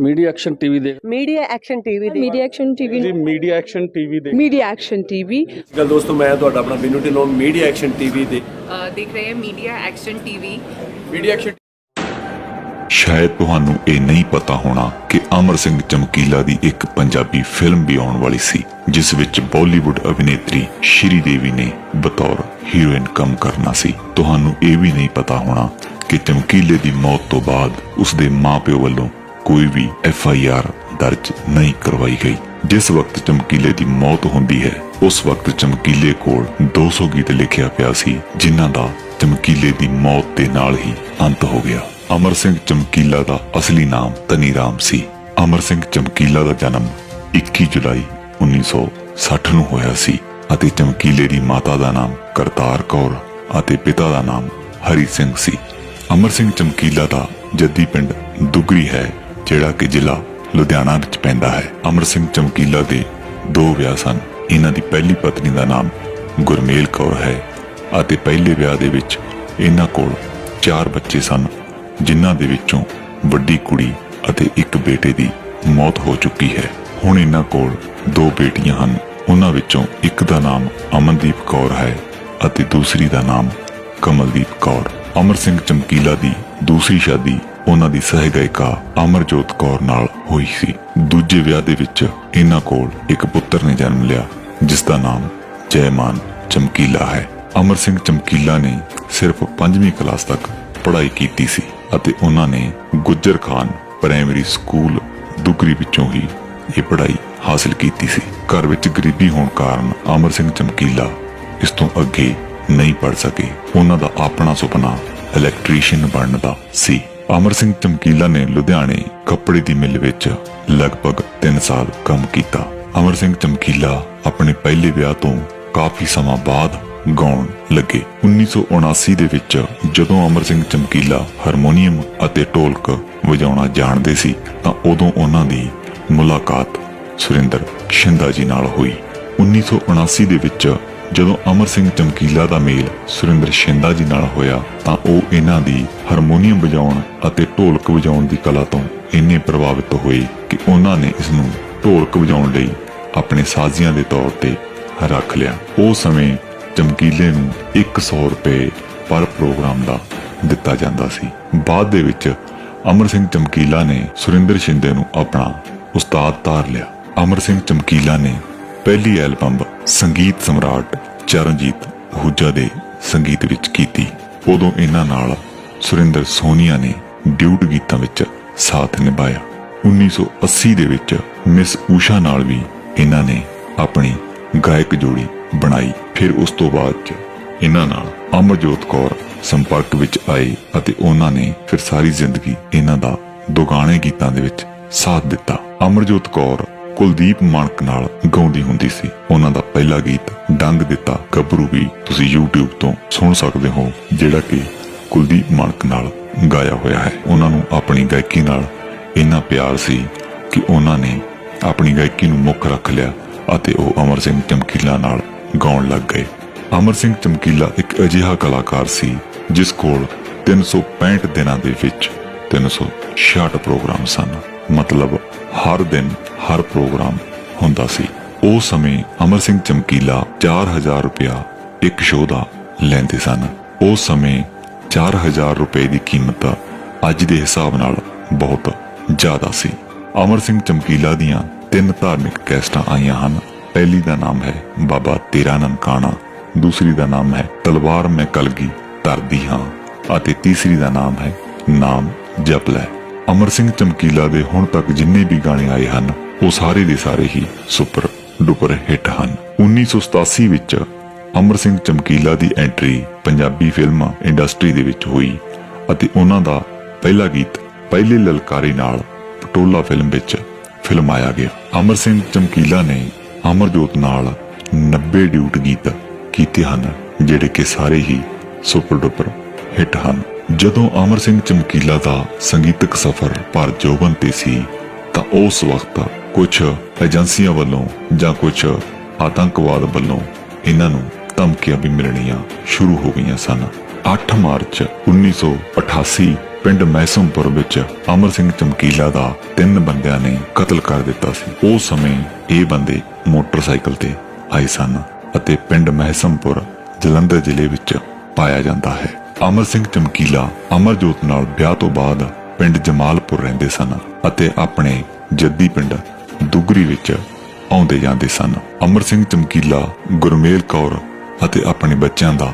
Media action TV ਦੇਖ। Media action TV ਦੇ media action TV ਜੀ ਮੀਡੀਆ ਐਕਸ਼ਨ ਟੀਵੀ ਦੇ ਮੀਡੀਆ ਐਕਸ਼ਨ ਟੀਵੀ ਗੱਲ ਦੋਸਤੋ ਮੈਂ ਤੁਹਾਡਾ ਆਪਣਾ Binu Dhillon media action TV ਦੇ। ਦੇਖ ਰਹੇ ਹਾਂ media action TV media action ਸ਼ਾਇਦ ਤੁਹਾਨੂੰ ਇਹ ਨਹੀਂ ਪਤਾ ਹੋਣਾ ਕਿ ਅਮਰ ਸਿੰਘ ਚਮਕੀਲਾ ਦੀ ਇੱਕ ਪੰਜਾਬੀ ਫਿਲਮ ਵੀ ਆਉਣ ਵਾਲੀ ਸੀ ਜਿਸ ਵਿੱਚ ਬਾਲੀਵੁੱਡ ਅਭਿਨੇਤਰੀ ਸ਼੍ਰੀ ਦੇਵੀ ਨੇ ਬਤੌਰ ਹੀਰੋਇਨ ਕੰਮ ਕਰਨਾ ਸੀ। ਤੁਹਾਨੂੰ ਇਹ ਵੀ ਨਹੀਂ ਪਤਾ ਹੋਣਾ ਕਿ ਚਮਕੀਲੇ ਦੀ ਮੌਤ ਤੋਂ ਬਾਅਦ ਉਸਦੇ ਮਾਪਿਓ ਵੱਲੋਂ ਕੋਈ ਵੀ ਐਫ ਆਈ ਆਰ ਦਰਜ ਨਹੀਂ ਕਰਵਾਈ ਗਈ। ਜਿਸ ਵਕਤ ਚਮਕੀਲੇ ਦੀ ਮੌਤ ਹੁੰਦੀ ਹੈ, ਉਸ ਵਕਤ ਚਮਕੀਲੇ ਕੋਲ 200 ਗੀਤ ਲਿਖਿਆ ਪਿਆ ਸੀ, ਜਿਨ੍ਹਾਂ ਦਾ ਚਮਕੀਲੇ ਦੀ ਮੌਤ ਦੇ ਨਾਲ ਹੀ ਅੰਤ ਹੋ ਗਿਆ। ਅਮਰ ਸਿੰਘ ਚਮਕੀਲਾ ਦਾ ਅਸਲੀ ਨਾਮ ਤਨੀ ਰਾਮ ਸੀ। ਅਮਰ ਸਿੰਘ ਚਮਕੀਲਾ ਦਾ ਜਨਮ 21 ਜੁਲਾਈ 1960 ਨੂੰ ਹੋਇਆ ਸੀ ਅਤੇ ਚਮਕੀਲੇ ਦੀ ਮਾਤਾ ਦਾ ਨਾਮ ਕਰਤਾਰ ਕੌਰ ਅਤੇ ਪਿਤਾ ਦਾ ਨਾਮ ਹਰੀ ਸਿੰਘ ਸੀ। ਅਮਰ ਸਿੰਘ ਚਮਕੀਲਾ ਦਾ ਜੱਦੀ ਪਿੰਡ ਦੁਗਰੀ ਹੈ ਜਿਹੜਾ ਕਿ ਜ਼ਿਲ੍ਹਾ ਲੁਧਿਆਣਾ ਵਿੱਚ ਪੈਂਦਾ ਹੈ। ਅਮਰ ਸਿੰਘ ਚਮਕੀਲਾ ਦੇ ਦੋ ਵਿਆਹ ਸਨ। ਇਹਨਾਂ ਦੀ ਪਹਿਲੀ ਪਤਨੀ ਦਾ ਨਾਮ ਗੁਰਮੇਲ ਕੌਰ ਹੈ ਅਤੇ ਪਹਿਲੇ ਵਿਆਹ ਦੇ ਵਿੱਚ ਇਹਨਾਂ ਕੋਲ ਚਾਰ ਬੱਚੇ ਸਨ, ਜਿਨ੍ਹਾਂ ਦੇ ਵਿੱਚੋਂ ਵੱਡੀ ਕੁੜੀ ਅਤੇ ਇੱਕ ਬੇਟੇ ਦੀ ਮੌਤ ਹੋ ਚੁੱਕੀ ਹੈ। ਹੁਣ ਇਹਨਾਂ ਕੋਲ ਦੋ ਬੇਟੀਆਂ ਹਨ। ਉਹਨਾਂ ਵਿੱਚੋਂ ਇੱਕ ਦਾ ਨਾਮ ਅਮਨਦੀਪ ਕੌਰ ਹੈ ਅਤੇ ਦੂਸਰੀ ਦਾ ਨਾਮ ਕਮਲਦੀਪ ਕੌਰ। ਅਮਰ ਸਿੰਘ ਚਮਕੀਲਾ ਦੀ ਦੂਸਰੀ ਸ਼ਾਦੀ ਉਹਨਾਂ ਦੀ ਸਹਿਗਾਇਕਾ ਅਮਰਜੋਤ ਕੌਰ ਨਾਲ ਹੋਈ ਸੀ। ਦੂਜੇ ਵਿਆਹ ਦੇ ਵਿੱਚ ਇਹਨਾਂ ਕੋਲ ਇੱਕ ਪੁੱਤਰ ਨੇ ਜਨਮ ਲਿਆ, ਜਿਸ ਦਾ ਨਾਮ ਜੈਮਾਨ ਚਮਕੀਲਾ ਹੈ। ਅਮਰ ਸਿੰਘ ਚਮਕੀਲਾ ਨੇ ਸਿਰਫ 5ਵੀਂ ਕਲਾਸ ਤੱਕ ਪੜ੍ਹਾਈ ਕੀਤੀ ਸੀ ਅਤੇ ਉਹਨਾਂ ਨੇ ਗੁੱਜਰ ਖਾਨ ਪ੍ਰਾਇਮਰੀ ਸਕੂਲ ਦੁਗਰੀ ਵਿੱਚੋਂ ਹੀ ਇਹ ਪੜ੍ਹਾਈ ਹਾਸਲ ਕੀਤੀ ਸੀ। ਘਰ ਵਿੱਚ ਗਰੀਬੀ ਹੋਣ ਕਾਰਨ ਅਮਰ ਸਿੰਘ ਚਮਕੀਲਾ ਇਸ ਤੋਂ ਅੱਗੇ ਨਹੀਂ ਪੜ ਸਕੇ। ਉਹਨਾਂ ਦਾ ਆਪਣਾ ਸੁਪਨਾ ਇਲੈਕਟ੍ਰੀਸ਼ੀਅਨ ਬਣਨ ਦਾ ਸੀ। ਅਮਰ ਸਿੰਘ ਚਮਕੀਲਾ ਨੇ ਲੁਧਿਆਣੇ ਕੱਪੜੇ ਦੀ ਮਿੱਲ ਵਿੱਚ ਲਗਭਗ 3 ਸਾਲ ਕੰਮ ਕੀਤਾ। ਅਮਰ ਸਿੰਘ ਚਮਕੀਲਾ ਆਪਣੇ ਪਹਿਲੇ ਵਿਆਹ ਤੋਂ ਕਾਫੀ ਸਮਾਂ ਬਾਅਦ ਗਾਉਣ ਲੱਗੇ। 1979 ਦੇ ਵਿੱਚ ਜਦੋਂ ਅਮਰ ਸਿੰਘ ਚਮਕੀਲਾ ਹਾਰਮੋਨੀਅਮ ਅਤੇ ਢੋਲਕ ਵਜਾਉਣਾ ਜਾਣਦੇ ਸੀ, ਤਾਂ ਉਦੋਂ ਉਹਨਾਂ ਦੀ ਮੁਲਾਕਾਤ ਸੁਰਿੰਦਰ ਸ਼ਿੰਦਾ ਜੀ ਨਾਲ ਹੋਈ। 1979 ਦੇ ਵਿੱਚ ਜਦੋਂ ਅਮਰ ਸਿੰਘ ਚਮਕੀਲਾ ਦਾ ਮੇਲ ਸੁਰਿੰਦਰ ਸ਼ਿੰਦਾ ਜੀ ਨਾਲ ਹੋਇਆ, ਤਾਂ ਉਹ ਇਹਨਾਂ ਦੀ ਹਾਰਮੋਨੀਅਮ ਵਜਾਉਣ ਅਤੇ ਢੋਲਕ ਵਜਾਉਣ ਦੀ ਕਲਾ ਤੋਂ ਇੰਨੇ ਪ੍ਰਭਾਵਿਤ ਹੋਏ ਕਿ ਉਹਨਾਂ ਨੇ ਇਸ ਨੂੰ ਢੋਲਕ ਵਜਾਉਣ ਲਈ ਆਪਣੇ ਸਾਜ਼ੀਆਂ ਦੇ ਤੌਰ ਤੇ ਰੱਖ ਲਿਆ। ਉਹ ਸਮੇਂ ਚਮਕੀਲੇ ਨੂੰ 100 ਰੁਪਏ ਪਰ ਪ੍ਰੋਗਰਾਮ ਦਾ ਦਿੱਤਾ ਜਾਂਦਾ ਸੀ। ਬਾਅਦ ਦੇ ਵਿੱਚ ਅਮਰ ਸਿੰਘ ਚਮਕੀਲਾ ਨੇ ਸੁਰਿੰਦਰ ਸ਼ਿੰਦੇ ਨੂੰ ਆਪਣਾ ਉਸਤਾਦ ਧਾਰ ਲਿਆ। ਅਮਰ ਸਿੰਘ ਚਮਕੀਲਾ ਨੇ ਪਹਿਲੀ ਐਲਬਮ ਸੰਗੀਤ ਸਮਰਾਟ ਚਰਨਜੀਤ ਹੁਜਾ ਦੇ ਸੰਗੀਤ ਵਿੱਚ ਕੀਤੀ। ਉਦੋਂ ਇਹਨਾਂ ਨਾਲ ਸੁਰਿੰਦਰ ਸੋਨੀਆ ਨੇ ਡਿਊਟ ਗੀਤਾਂ ਵਿੱਚ ਸਾਥ ਨਿਭਾਇਆ। 1980 ਦੇ ਵਿੱਚ ਮਿਸ ਊਸ਼ਾ ਨਾਲ ਵੀ ਇਹਨਾਂ ਨੇ ਆਪਣੀ ਗਾਇਕ ਜੋੜੀ ਬਣਾਈ। ਫਿਰ ਉਸ ਤੋਂ ਬਾਅਦ ਚ ਇਹਨਾਂ ਨਾਲ ਅਮਰਜੋਤ ਕੌਰ ਸੰਪਰਕ ਵਿੱਚ ਆਏ ਅਤੇ ਉਹਨਾਂ ਨੇ ਫਿਰ ਸਾਰੀ ਜ਼ਿੰਦਗੀ ਇਹਨਾਂ ਦਾ ਦੁਗਾਣੇ ਗੀਤਾਂ ਦੇ ਵਿੱਚ ਸਾਥ ਦਿੱਤਾ। ਅਮਰਜੋਤ ਕੌਰ ਕੁਲਦੀਪ ਮਾਨਕ ਨਾਲ ਗਾਉਂਦੀ ਹੁੰਦੀ ਸੀ। ਉਹਨਾਂ ਦਾ ਪਹਿਲਾ ਗੀਤ ਡੰਗ ਦਿੱਤਾ, ਗੱਭਰੂ ਵੀ ਤੁਸੀਂ YouTube ਤੋਂ ਸੁਣ ਸਕਦੇ ਹੋ, ਜਿਹੜਾ ਕਿ ਕੁਲਦੀਪ ਮਾਨਕ ਨਾਲ ਗਾਇਆ ਹੋਇਆ ਹੈ। ਉਹਨਾਂ ਨੂੰ ਆਪਣੀ ਗਾਇਕੀ ਨਾਲ ਇੰਨਾ ਪਿਆਰ ਸੀ ਕਿ ਉਹਨਾਂ ਨੇ ਆਪਣੀ ਗਾਇਕੀ ਨੂੰ ਮੁੱਖ ਰੱਖ ਲਿਆ ਅਤੇ ਉਹ ਅਮਰ ਸਿੰਘ ਚਮਕੀਲਾ ਨਾਲ ਗਾਉਣ ਲੱਗ ਗਏ। ਅਮਰ ਸਿੰਘ ਚਮਕੀਲਾ ਇੱਕ ਅਜਿਹਾ ਕਲਾਕਾਰ ਸੀ, ਜਿਸ ਕੋਲ 365 ਦਿਨਾਂ ਦੇ ਵਿੱਚ 366 ਪ੍ਰੋਗਰਾਮ ਸਨ। ਮਤਲਬ ਹਰ ਦਿਨ ਹਰ ਪ੍ਰੋਗਰਾਮ ਹੁੰਦਾ ਸੀ। ਉਹ ਸਮੇਂ ਅਮਰ ਸਿੰਘ ਚਮਕੀਲਾ 4000 ਰੁਪਇਆ ਇੱਕ ਸ਼ੋਅ ਦਾ ਲੈਂਦੇ ਸਨ। ਉਸ ਸਮੇਂ 4000 ਰੁਪਏ ਦੀ ਕੀਮਤ ਅੱਜ ਦੇ ਹਿਸਾਬ ਨਾਲ ਬਹੁਤ ਜ਼ਿਆਦਾ ਸੀ। ਅਮਰ ਸਿੰਘ ਚਮਕੀਲਾ ਦੀਆਂ ਤਿੰਨ ਧਾਰਮਿਕ ਕੈਸਟਾਂ ਆਈਆਂ ਹਨ। ਪਹਿਲੀ ਦਾ ਨਾਮ ਹੈ ਬਾਬਾ ਤੇਰਾ ਨਨਕਾਣਾ, ਦੂਸਰੀ ਦਾ ਨਾਮ ਹੈ ਤਲਵਾਰ ਮੈਂ ਕਲਗੀ ਧਰਦੀ ਹਾਂ ਅਤੇ ਤੀਸਰੀ ਦਾ ਨਾਮ ਹੈ ਨਾਮ ਜਪ ਲੈ। ਅਮਰ ਸਿੰਘ ਚਮਕੀਲਾ ਦੇ ਹੁਣ ਤੱਕ ਜਿੰਨੇ ਵੀ ਗਾਣੇ ਆਏ ਹਨ, ਉਹ ਸਾਰੇ ਦੇ ਸਾਰੇ ਹੀ ਸੁਪਰ ਡੁਪਰ ਹਿੱਟ ਹਨ। 1987 ਵਿੱਚ ਅਮਰ ਸਿੰਘ ਚਮਕੀਲਾ ਦੀ ਐਂਟਰੀ ਪੰਜਾਬੀ ਫਿਲਮ ਇੰਡਸਟਰੀ ਦੇ ਵਿੱਚ ਹੋਈ ਅਤੇ ਉਹਨਾਂ ਦਾ ਪਹਿਲਾ ਗੀਤ ਪਹਿਲੇ ਲਲਕਾਰੇ ਨਾਲ ਪਟੋਲਾ ਫਿਲਮ ਵਿੱਚ ਫਿਲਮਾਇਆ ਗਿਆ। ਅਮਰ ਸਿੰਘ ਚਮਕੀਲਾ ਨੇ ਅਮਰਜੋਤ ਨਾਲ 90 ਡਿਊਟ ਗੀਤ ਕੀਤੇ ਹਨ, ਜਿਹੜੇ ਕਿ ਸਾਰੇ ਹੀ ਸੁਪਰ ਡੁਪਰ ਹਿੱਟ ਹਨ। ਜਦੋਂ ਅਮਰ ਸਿੰਘ ਚਮਕੀਲਾ ਦਾ ਸੰਗੀਤਕ ਸਫ਼ਰ ਪਰ ਜੋਬਨ ਤੇ ਸੀ, ਤਾਂ ਉਸ ਵਕਤ ਕੁਝ ਏਜੰਸੀਆਂ ਵੱਲੋਂ ਜਾਂ ਕੁਝ ਆਤੰਕਵਾਦ ਵੱਲੋਂ ਇਹਨਾਂ ਨੂੰ ਧਮਕੀਆਂ ਵੀ ਮਿਲਣੀਆਂ ਸ਼ੁਰੂ ਹੋ ਗਈਆਂ ਸਨ। 8 ਮਾਰਚ 1988 ਪਿੰਡ ਮੈਸਮਪੁਰ ਵਿੱਚ ਅਮਰ ਸਿੰਘ ਚਮਕੀਲਾ ਦਾ ਤਿੰਨ ਬੰਦਿਆਂ ਨੇ ਕਤਲ ਕਰ ਦਿੱਤਾ ਸੀ। ਉਸ ਸਮੇਂ ਇਹ ਬੰਦੇ ਮੋਟਰਸਾਈਕਲ ਤੇ ਆਏ ਸਨ ਅਤੇ ਪਿੰਡ ਮਹਿਸਮਪੁਰ ਜਲੰਧਰ ਜ਼ਿਲ੍ਹੇ ਵਿੱਚ ਪਾਇਆ ਜਾਂਦਾ ਹੈ। ਅਮਰ ਸਿੰਘ ਚਮਕੀਲਾ ਅਮਰਜੋਤ ਨਾਲ ਵਿਆਹ ਤੋਂ ਬਾਅਦ ਪਿੰਡ ਜਮਾਲਪੁਰ ਰਹਿੰਦੇ ਸਨ ਅਤੇ ਆਪਣੇ ਜੱਦੀ ਪਿੰਡ ਦੁਗਰੀ ਵਿੱਚ ਆਉਂਦੇ ਜਾਂਦੇ ਸਨ। ਅਮਰ ਸਿੰਘ ਚਮਕੀਲਾ, ਗੁਰਮੇਲ ਕੌਰ ਅਤੇ ਆਪਣੇ ਬੱਚਿਆਂ ਦਾ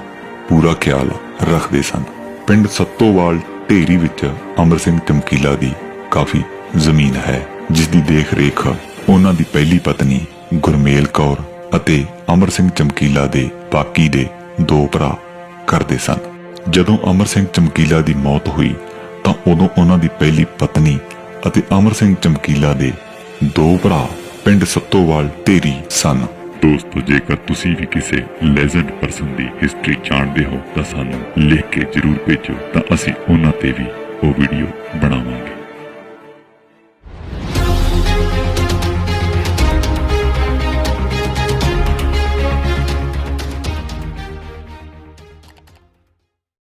ਪੂਰਾ ਖਿਆਲ ਰੱਖਦੇ ਸਨ। ਪਿੰਡ ਸੱਤੋਵਾਲ ਢੇਰੀ ਵਿੱਚ ਅਮਰ ਸਿੰਘ ਚਮਕੀਲਾ ਦੀ ਕਾਫੀ ਜ਼ਮੀਨ ਹੈ ਜਿਸ ਦੀ ਦੇਖ ਰੇਖ ਉਹਨਾਂ ਦੀ ਪਹਿਲੀ ਪਤਨੀ ਗੁਰਮੇਲ ਕੌਰ ਅਤੇ ਅਮਰ ਸਿੰਘ ਚਮਕੀਲਾ ਦੇ ਬਾਕੀ ਦੇ ਦੋ ਭਰਾ ਕਰਦੇ ਸਨ। ਜਦੋਂ ਅਮਰ ਸਿੰਘ ਚਮਕੀਲਾ ਦੀ ਮੌਤ ਹੋਈ, ਤਾਂ ਉਦੋਂ ਉਹਨਾਂ ਦੀ ਪਹਿਲੀ ਪਤਨੀ ਅਤੇ ਅਮਰ ਸਿੰਘ ਚਮਕੀਲਾ ਦੇ ਦੋ ਭਰਾ, ਪਿੰਡ ਸੱਤੋਵਾਲ, ਤੇਰੀ ਸਨ। ਦੋਸਤੋ, ਜੇਕਰ ਤੁਸੀਂ ਵੀ ਕਿਸੇ ਲੈਜੈਂਡ ਪਰਸਨ ਦੀ ਹਿਸਟਰੀ ਜਾਣਦੇ ਹੋ ਤਾਂ ਸਾਨੂੰ ਲਿਖ ਕੇ ਜਰੂਰ ਭੇਜੋ, ਤਾਂ ਅਸੀਂ ਉਹਨਾਂ ਤੇ ਵੀ ਉਹ ਵੀਡੀਓ ਬਣਾਵਾਂਗੇ।